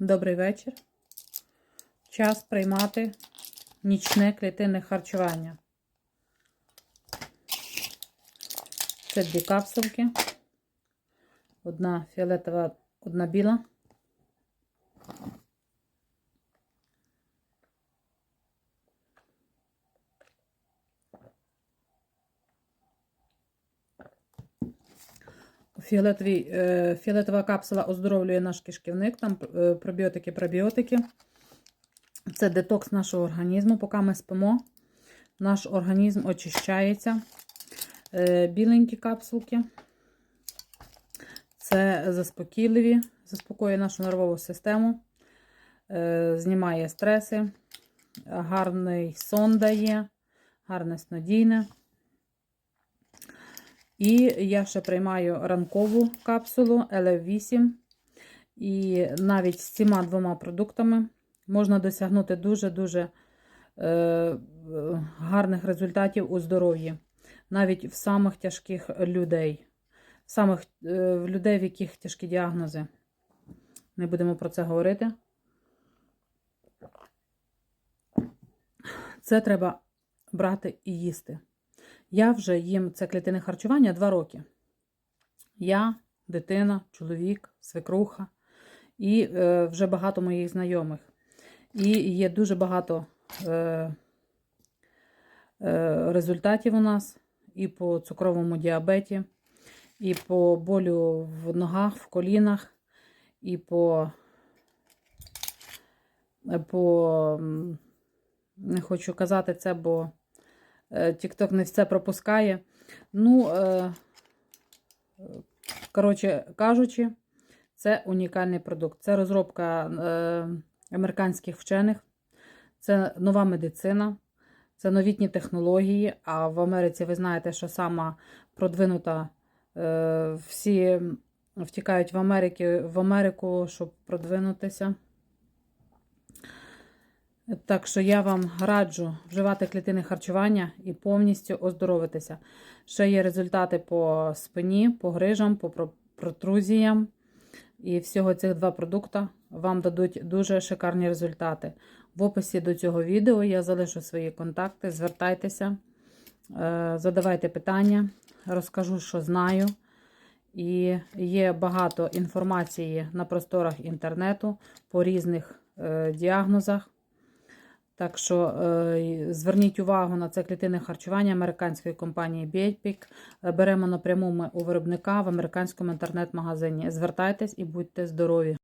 Добрий вечір. Час приймати нічне клітинне харчування. Це дві капсулки. Одна фіолетова, одна біла. Фіолетовий, е, фіолетова капсула оздоровлює наш кишківник, там е, пробіотики, пробіотики. Це детокс нашого організму. Поки ми спимо, наш організм очищається. Е, біленькі капсулки. Це заспокійливі, заспокоює нашу нервову систему, знімає стреси, гарний сон дає, гарне снодійне. І я ще приймаю ранкову капсулу LF8. І навіть з цими двома продуктами можна досягнути дуже-дуже е, гарних результатів у здоров'ї. Навіть в самих тяжких людей, в самих е, в людей, в яких тяжкі діагнози. Не будемо про це говорити. Це треба брати і їсти. Я вже їм це клітинне харчування 2 роки. Я, дитина, чоловік, свекруха і е, вже багато моїх знайомих. І є дуже багато е, е, результатів у нас і по цукровому діабеті, і по болю в ногах, в колінах, і по, по не хочу казати це, бо TikTok не все пропускає. Ну, е, коротше кажучи, це унікальний продукт. Це розробка е, американських вчених, це нова медицина, це новітні технології. А в Америці ви знаєте, що сама продвинута, е, всі втікають в, Америки, в Америку, щоб продвинутися. Так що я вам раджу вживати клітини харчування і повністю оздоровитися. Ще є результати по спині, по грижам, по протрузіям. І всього цих два продукти вам дадуть дуже шикарні результати. В описі до цього відео я залишу свої контакти. Звертайтеся, е, задавайте питання, розкажу, що знаю. І є багато інформації на просторах інтернету по різних е, діагнозах. Так що е, зверніть увагу на це клітинне харчування американської компанії Бєпік. Беремо напряму ми у виробника в американському інтернет-магазині. Звертайтесь і будьте здорові!